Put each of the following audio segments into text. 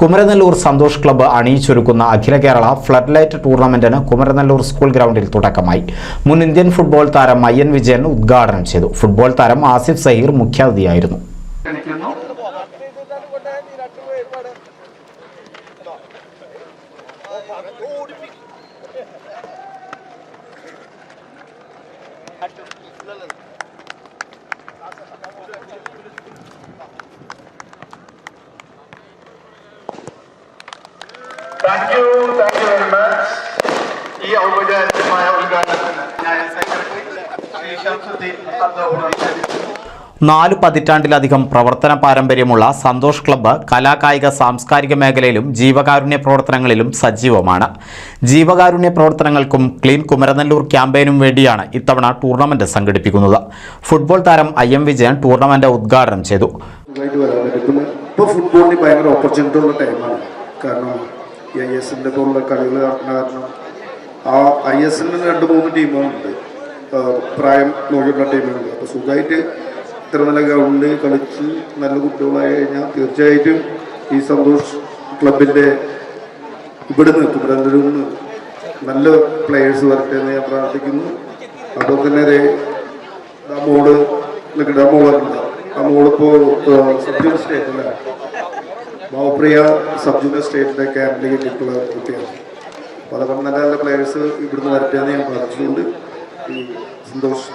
Kumaranellur Santhosh club അണിയിച്ചൊരുക്കുന്ന അഖില Kerala flood light ടൂർണമെന്റിന് കുമരനെല്ലൂർ സ്കൂൾ ഗ്രൗണ്ടിൽ തുടക്കമായി. മുൻ ഇന്ത്യൻ ഫുട്ബോൾ താരം അയ്യൻ വിജയൻ ഉദ്ഘാടനം ചെയ്തു. ഫുട്ബോൾ താരം Asif Saheer മുഖ്യാതിഥിയായിരുന്നു. Thank you thank you very much ഈ ഔപചാരികമായ ഉദ്ഘാടനത്തിന് ഞാൻ സെക്രട്ടറി ശ്രീ ഷംസുദ്ദീൻ നാല് പതിറ്റാണ്ടിലധികം പ്രവർത്തന പാരമ്പര്യമുള്ള സന്തോഷ് ക്ലബ്ബ് കലാകായിക സാംസ്കാരിക മേഖലയിലും ജീവകാരുണ്യ പ്രവർത്തനങ്ങളിലും സജീവമാണ്. ജീവകാരുണ്യ പ്രവർത്തനങ്ങൾക്കും ക്ലീൻ കുമരനെല്ലൂർ ക്യാമ്പയിനും വേണ്ടിയാണ് ഇത്തവണ ടൂർണമെന്റ് സംഘടിപ്പിക്കുന്നത്. ഫുട്ബോൾ താരം ഐ എം വിജയൻ ടൂർണമെന്റ് ഉദ്ഘാടനം ചെയ്തു. ഫുട്ബോളിന് ഭയങ്കര ഓപ്പർച്യൂണിറ്റി ഉള്ള ടൈമാണ് കാരണം ഐ എസിന്റെ പോലുള്ള കളികൾ നടക്കുന്ന കാരണം ആ ഐ എസിന് രണ്ട് മൂന്ന് ടീമുകളുണ്ട്. പ്രായം നോക്കിയിട്ടുള്ള ടീമുകളുണ്ട്. അപ്പോൾ സുഖമായിട്ട് ഇത്ര നല്ല ഗ്രൗണ്ടിൽ കളിച്ച് നല്ല കുട്ടികളായി കഴിഞ്ഞാൽ തീർച്ചയായിട്ടും ഈ സന്തോഷ് ക്ലബിന്റെ ഇവിടുന്ന് നിന്ന് നിന്ന് നല്ല പ്ലെയേഴ്സ് വരട്ടെ എന്ന് ഞാൻ പ്രാർത്ഥിക്കുന്നു. അതുപോലെ തന്നെ ആ മോൾ നിൽക്കട്ടെ ആ മോളുണ്ട് ആ മോളിപ്പോൾ സബ് സ്റ്റേറ്റ് സ്റ്റേറ്റിലെ ഭാവപ്രിയ സബ് ജൂനിയർ സ്റ്റേറ്റിന്റെ ക്യാമ്പിലേക്ക് കിട്ടുള്ള കുട്ടിയാണ്. അപ്പോൾ അതുകൊണ്ട് നല്ല നല്ല പ്ലെയേഴ്സ് ഇവിടുന്ന് വരട്ടെ എന്ന് ഞാൻ പ്രാർത്ഥിച്ചുകൊണ്ട് ഈ സന്തോഷ്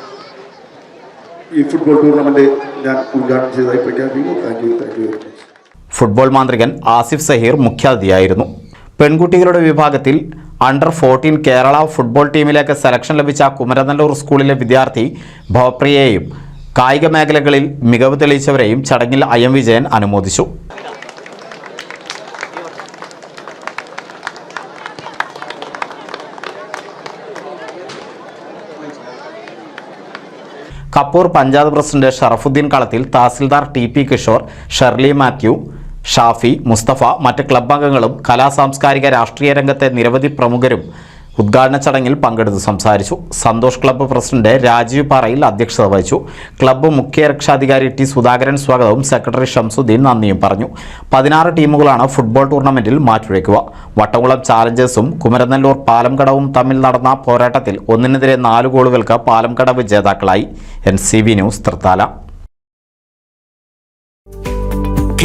ഈ ഫുട്ബോൾ ടൂർണമെന്റ് ഞാൻ ഉദ്ഘാടനം ചെയ്തതായി പ്രഖ്യാപിക്കുന്നു thank you thank you football മാന്ത്രികൻ Asif Saheer മുഖ്യാതിഥിയായിരുന്നു. പെൺകുട്ടികളുടെ വിഭാഗത്തിൽ അണ്ടർ ഫോർട്ടീൻ കേരള ഫുട്ബോൾ ടീമിലേക്ക് സെലക്ഷൻ ലഭിച്ച കുമരനല്ലൂർ സ്കൂളിലെ വിദ്യാർത്ഥി ഭവപ്രിയയെയും കായിക മേഖലകളിൽ മികവ് തെളിയിച്ചവരെയും ചടങ്ങിൽ ഐ എം വിജയൻ അനുമോദിച്ചു. Kappur panchayat president Sharafuddin Kalathil tahsildar T P Kishore Sherly Mathew Shafi Musthafa മറ്റ് ക്ലബ് അംഗങ്ങളും കലാ സാംസ്കാരിക രാഷ്ട്രീയ രംഗത്തെ നിരവധി പ്രമുഖരും ഉദ്ഘാടന ചടങ്ങിൽ പങ്കെടുത്ത് സംസാരിച്ചു. സന്തോഷ് ക്ലബ്ബ് പ്രസിഡന്റ് രാജീവ് പാറയിൽ അധ്യക്ഷത വഹിച്ചു. ക്ലബ്ബ് മുഖ്യ രക്ഷാധികാരി ടി സുധാകരൻ സ്വാഗതവും സെക്രട്ടറി ഷംസുദ്ദീൻ നന്ദിയും പറഞ്ഞു. പതിനാറ് ടീമുകളാണ് ഫുട്ബോൾ ടൂർണമെന്റിൽ മാറ്റുരയ്ക്കുക വട്ടംകുളം ചാലഞ്ചേഴ്സും കുമരനെല്ലൂർ പാലംകടവും തമ്മിൽ നടന്ന പോരാട്ടത്തിൽ ഒന്നിനെതിരെ നാല് ഗോളുകൾക്ക് പാലംകടവ് ജേതാക്കളായി എൻ ന്യൂസ് തൃത്താല.